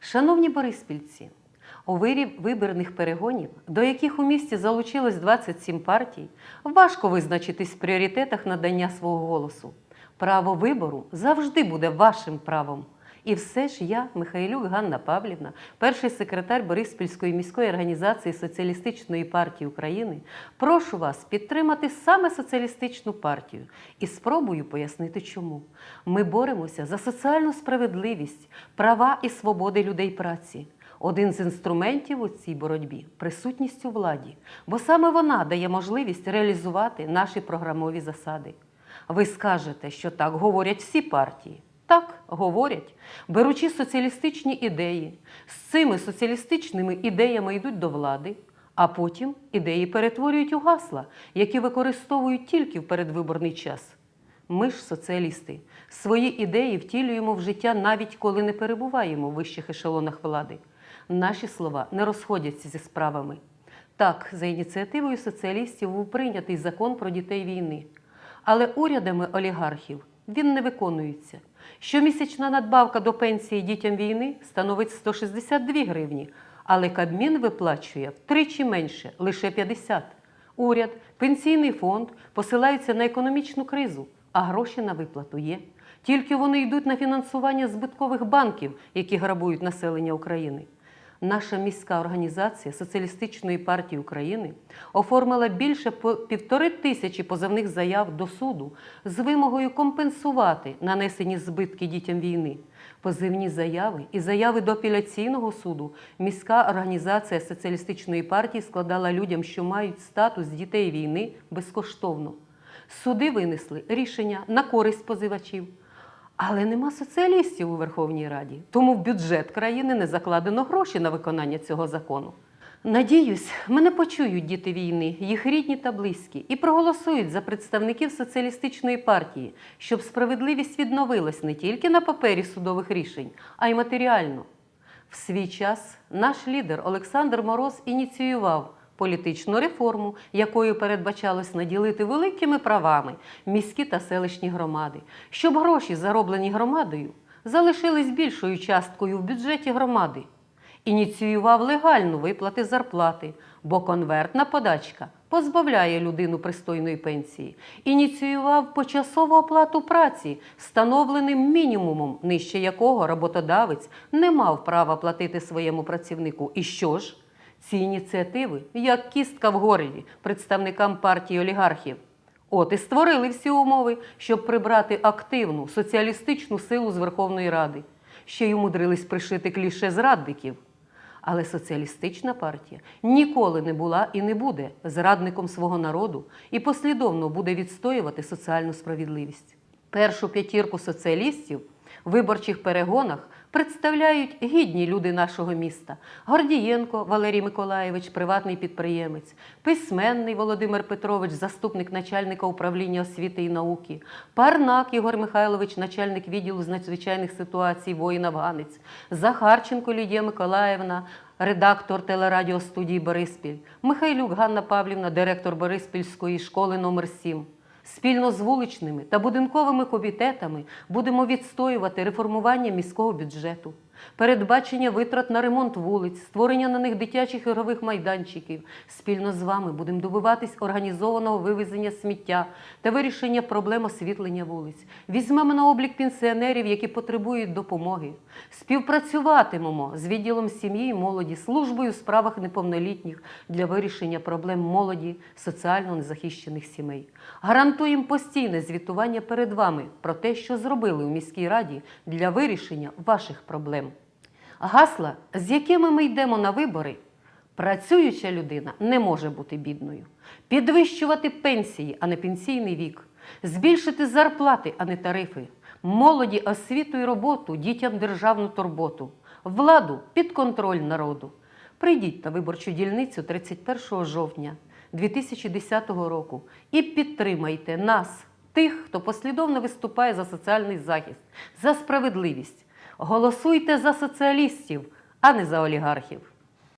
Шановні бориспільці, у вирі виборних перегонів, до яких у місті залучилось 27 партій, важко визначитись в пріоритетах надання свого голосу. Право вибору завжди буде вашим правом. І все ж я, Михайлюк Ганна Павлівна, перший секретар Бориспільської міської організації Соціалістичної партії України, прошу вас підтримати саме соціалістичну партію і спробую пояснити, чому. Ми боремося за соціальну справедливість, права і свободи людей праці. Один з інструментів у цій боротьбі присутність у владі, бо саме вона дає можливість реалізувати наші програмові засади. Ви скажете, що так говорять всі партії. Так, говорять, беручи соціалістичні ідеї, з цими соціалістичними ідеями йдуть до влади, а потім ідеї перетворюють у гасла, які використовують тільки в передвиборний час. Ми ж, соціалісти, свої ідеї втілюємо в життя навіть коли не перебуваємо в вищих ешелонах влади. Наші слова не розходяться зі справами. Так, за ініціативою соціалістів був прийнятий закон про дітей війни. Але урядами олігархів він не виконується. Щомісячна надбавка до пенсії дітям війни становить 162 гривні, але Кабмін виплачує втричі менше лише 50. Уряд, пенсійний фонд посилаються на економічну кризу, а гроші на виплату є. Тільки вони йдуть на фінансування збиткових банків, які грабують населення України. Наша міська організація Соціалістичної партії України оформила більше півтори тисячі позовних заяв до суду з вимогою компенсувати нанесені збитки дітям війни. Позивні заяви і заяви до апеляційного суду міська організація Соціалістичної партії складала людям, що мають статус дітей війни безкоштовно. Суди винесли рішення на користь позивачів. Але нема соціалістів у Верховній Раді, тому в бюджет країни не закладено гроші на виконання цього закону. Надіюсь, мене почують діти війни, їх рідні та близькі, і проголосують за представників соціалістичної партії, щоб справедливість відновилась не тільки на папері судових рішень, а й матеріально. В свій час наш лідер Олександр Мороз ініціював політичну реформу, якою передбачалось наділити великими правами міські та селищні громади, щоб гроші, зароблені громадою, залишились більшою часткою в бюджеті громади. Ініціював легальну виплати зарплати, бо конвертна подачка позбавляє людину пристойної пенсії. Ініціював почасову оплату праці, встановленим мінімумом, нижче якого роботодавець не мав права платити своєму працівнику. І що ж? Ці ініціативи, як кістка в горлі представникам партії олігархів. От і створили всі умови, щоб прибрати активну соціалістичну силу з Верховної Ради. Ще й умудрились пришити кліше зрадників. Але соціалістична партія ніколи не була і не буде зрадником свого народу і послідовно буде відстоювати соціальну справедливість. Першу п'ятірку соціалістів в виборчих перегонах представляють гідні люди нашого міста: Гордієнко Валерій Миколаєвич, приватний підприємець, письменний Володимир Петрович, заступник начальника управління освіти і науки, Парнак Ігор Михайлович, начальник відділу з надзвичайних ситуацій, воїн-афганець, Захарченко Лідія Миколаївна, редактор телерадіостудії Бориспіль, Михайлюк Ганна Павлівна, директор Бориспільської школи номер 7 Спільно з вуличними та будинковими комітетами будемо відстоювати реформування міського бюджету, передбачення витрат на ремонт вулиць, створення на них дитячих ігрових майданчиків. Спільно з вами будемо добиватись організованого вивезення сміття та вирішення проблем освітлення вулиць. Візьмемо на облік пенсіонерів, які потребують допомоги. Співпрацюватимемо з відділом сім'ї і молоді, службою у справах неповнолітніх для вирішення проблем молоді, соціально незахищених сімей. Гарантуємо постійне звітування перед вами про те, що зробили у міській раді для вирішення ваших проблем. Гасла, з якими ми йдемо на вибори, працююча людина не може бути бідною. Підвищувати пенсії, а не пенсійний вік, збільшити зарплати, а не тарифи, молоді освіту і роботу, дітям державну турботу, владу під контроль народу. Прийдіть на виборчу дільницю 31 жовтня 2010 року і підтримайте нас, тих, хто послідовно виступає за соціальний захист, за справедливість. Голосуйте за соціалістів, а не за олігархів.